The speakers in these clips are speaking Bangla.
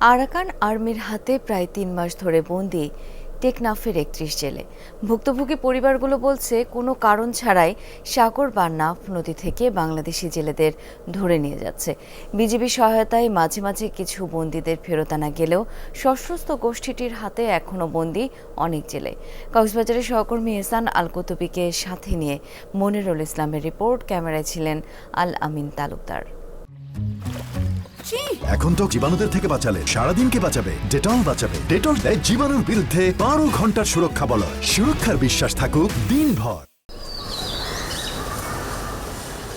আরাকান আর্মির হাতে প্রায় তিন মাস ধরে বন্দি টেকনাফের একত্রিশ জেলে। ভুক্তভোগী পরিবারগুলো বলছে, কোনো কারণ ছাড়াই সাগর বা নাফ নদী থেকে বাংলাদেশি জেলেদের ধরে নিয়ে যাচ্ছে। বিজিবি সহায়তায় মাঝে মাঝে কিছু বন্দীদের ফেরত আনা গেলেও সশস্ত্র গোষ্ঠীটির হাতে এখনও বন্দি অনেক জেলে। কক্সবাজারের সহকর্মী এহসান আল কুতুবিকে সাথে নিয়ে মনিরুল ইসলামের রিপোর্ট, ক্যামেরায় ছিলেন আল আমিন তালুকদার। এখন তো জীবাণুদের থেকে বাঁচালে সারাদিনকে বাঁচাবে? ডেটল বাঁচাবে। ডেটল দেয় জীবাণুর বিরুদ্ধে বারো ঘণ্টার সুরক্ষা বলয় সুরক্ষার বিশ্বাস থাকুক দিনভর।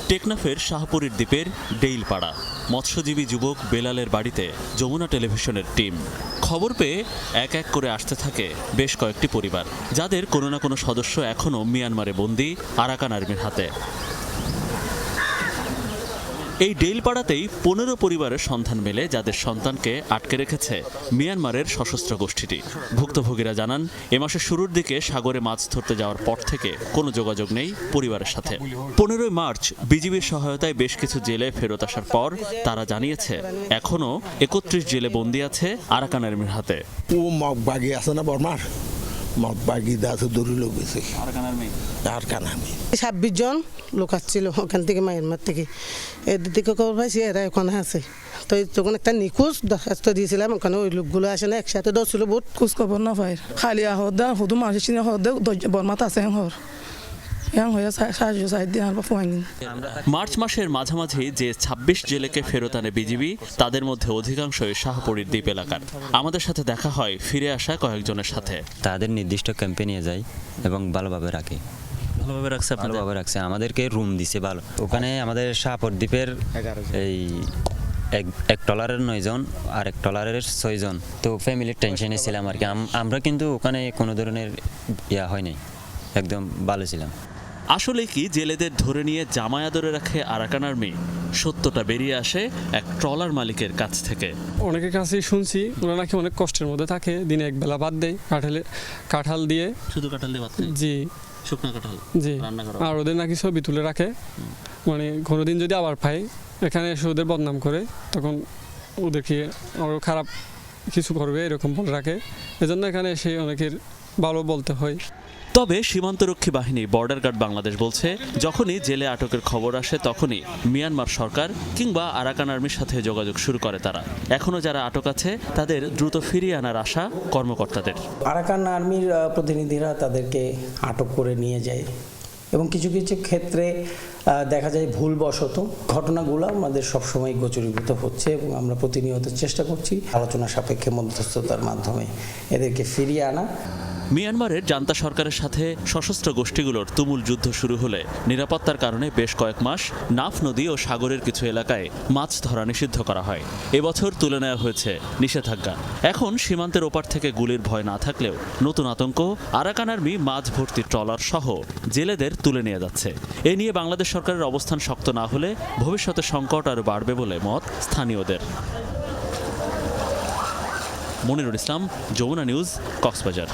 টেকনাফের শাহপুরীর দ্বীপের ডেইলপাড়া। মৎস্যজীবী যুবক বেলালের বাড়িতে যমুনা টেলিভিশনের টিম। খবর পেয়ে এক এক করে আসতে থাকে বেশ কয়েকটি পরিবার, যাদের কোনো না কোনো সদস্য এখনও মিয়ানমারে বন্দি আরাকান আর্মির হাতে। এই ডেইলপাড়াতেই পনেরো পরিবারের সন্ধান মেলে যাদের সন্তানকে আটকে রেখেছে মিয়ানমারের সশস্ত্র গোষ্ঠীটি। ভুক্তভোগীরা জানান, এ মাসের শুরুর দিকে সাগরে মাছ ধরতে যাওয়ার পর থেকে কোনো যোগাযোগ নেই পরিবারের সাথে। পনেরোই মার্চ, বিজিবির সহায়তায় বেশ কিছু জেলে ফেরত আসার পর তারা জানিয়েছে, এখনও একত্রিশ জেলে বন্দি আছে আরাকানের আর্মির হাতে। ও মগ আছে না বর্মার? মগ বাগি আছে দড়ি গেছে আর কান আমি ছাব্বিশ জন লোক আসছিল ওখান থেকে মায়ানমার থেকে। এদের দিকে খবর পাইছি এরা ওখানে আছে। তো তখন একটা নিখোঁজ দরখাস্ত দিয়েছিলাম ওখানে ওই লোকগুলো আসে না একসাথে ধরছিল বহুত। খোঁজ খবর না পাই খালি আহদা শুধু মানুষ হর বর্মাত আছে হর মার্চ মাসের মাঝামাঝি যে ২৬ জেলেকে ফেরত আনে বিজিবি তাদের মধ্যে অধিকাংশই শাহপুরীর দ্বীপ এলাকার। আমাদের সাথে দেখা হয় ফিরে আসা কয়েকজনের সাথে। তাদের নির্দিষ্ট ক্যাম্পে নিয়ে যায় এবং ভালোভাবে রাখে। ভালোভাবে রাখছে ভালোভাবে রাখছে। আমাদেরকে রুম দিছে ভালো। ওখানে আমাদের শাহপর দ্বীপের এই এক এক টলারের নয়জন আর এক টলারের ছয়জন তো ফ্যামিলির টেনশনে ছিলাম আর কি। আম- আমরা কিন্তু ওখানে কোনো ধরনের ইয়া হয়নি একদম ভালো ছিলাম। আসলে কি জেলেদের ধরে নিয়ে জামায়া ধরে রাখে আরাকান আর্মি সত্যটা বেরিয়ে আসে এক ট্রলার মালিকের কাছ থেকে। অনেকের কাছেই শুনছি ওরা নাকি অনেক কষ্টের মধ্যে থাকে দিনে এক বেলা ভাত দেয় কাঁঠালে কাঁঠাল দিয়ে শুধু কাঁঠাল দিয়ে ভাত জি। শুকনা কাঁঠাল? জি। আর ওদের নাকি ছবি তুলে রাখে। মানে কোনোদিন যদি আবার পাই এখানে এসে ওদের বদনাম করে তখন ওদেরকে আরও খারাপ কিছু করবে এরকম বলে রাখে। এজন্য এখানে এসে অনেকের ভালো বলতে হয়। তবে সীমান্তরক্ষী বাহিনী বর্ডার গার্ড বাংলাদেশ বলছে, যখনই জেলে আটকের খবর আসে তখনই মিয়ানমার সরকার কিংবা আরাকান আর্মির সাথে যোগাযোগ শুরু করে তারা। এখনও যারা আটক আছে, তাদের দ্রুত ফিরিয়ে আনার আশা কর্মকর্তাদের। আরাকান আর্মির প্রতিনিধিরা তাদেরকে আটক করে নিয়ে যায় এবং কিছু কিছু ক্ষেত্রে দেখা যায় ভুলবশত ঘটনাগুলো আমাদের সবসময় গোচরীভূত হচ্ছে এবং আমরা প্রতিনিয়ত চেষ্টা করছি আলোচনা সাপেক্ষে মধ্যস্থতার মাধ্যমে এদেরকে ফিরিয়ে আনা। মিয়ানমারের জান্তা সরকারের সাথে সশস্ত্র গোষ্ঠীগুলোর তুমুল যুদ্ধ শুরু হলে নিরাপত্তার কারণে বেশ কয়েক মাস নাফ নদী ও সাগরের কিছু এলাকায় মাছ ধরা নিষিদ্ধ করা হয়। এবছর তুলে নেওয়া হয়েছে নিষেধাজ্ঞা। এখন সীমান্তের ওপার থেকে গুলির ভয় না থাকলেও নতুন আতঙ্ক আরাকান আর্মি মাছ ভর্তি ট্রলার সহ জেলেদের তুলে নিয়ে যাচ্ছে। এ নিয়ে বাংলাদেশ সরকারের অবস্থান শক্ত না হলে ভবিষ্যতে সংকট আরও বাড়বে বলে মত স্থানীয়দের। মনিরুল ইসলাম, যমুনা নিউজ, কক্সবাজার।